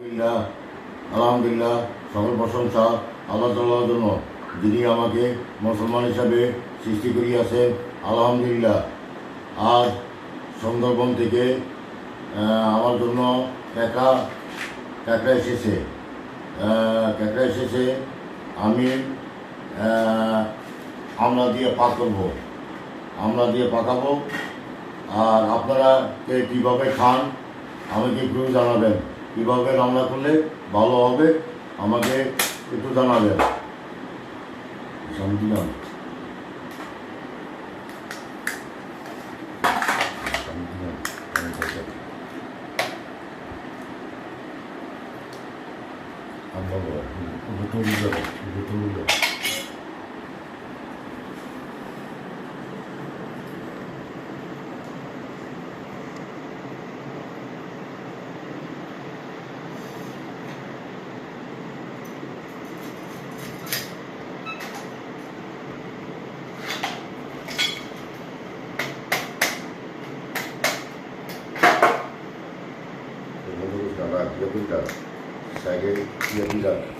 আলহামদুলিল্লাহ সকল প্রশংসা আল্লাহ তাল্লাহর জন্য, যিনি আমাকে মুসলমান হিসাবে সৃষ্টি করিয়াছেন, আলহামদুলিল্লাহ। আজ সুন্দরবন থেকে আমার জন্য একা কাঁকড়া এসেছে। কাঁকড়া এসেছে, আমি আমলা দিয়ে পাক করব। আমলা দিয়ে পাকাবো। আর আপনারা কে কীভাবে খান, আমাকে একটু জানাবেন। কীভাবে রান্না করলে ভালো হবে আমাকে একটু জানাবেন। দিলাম Saya dia tidak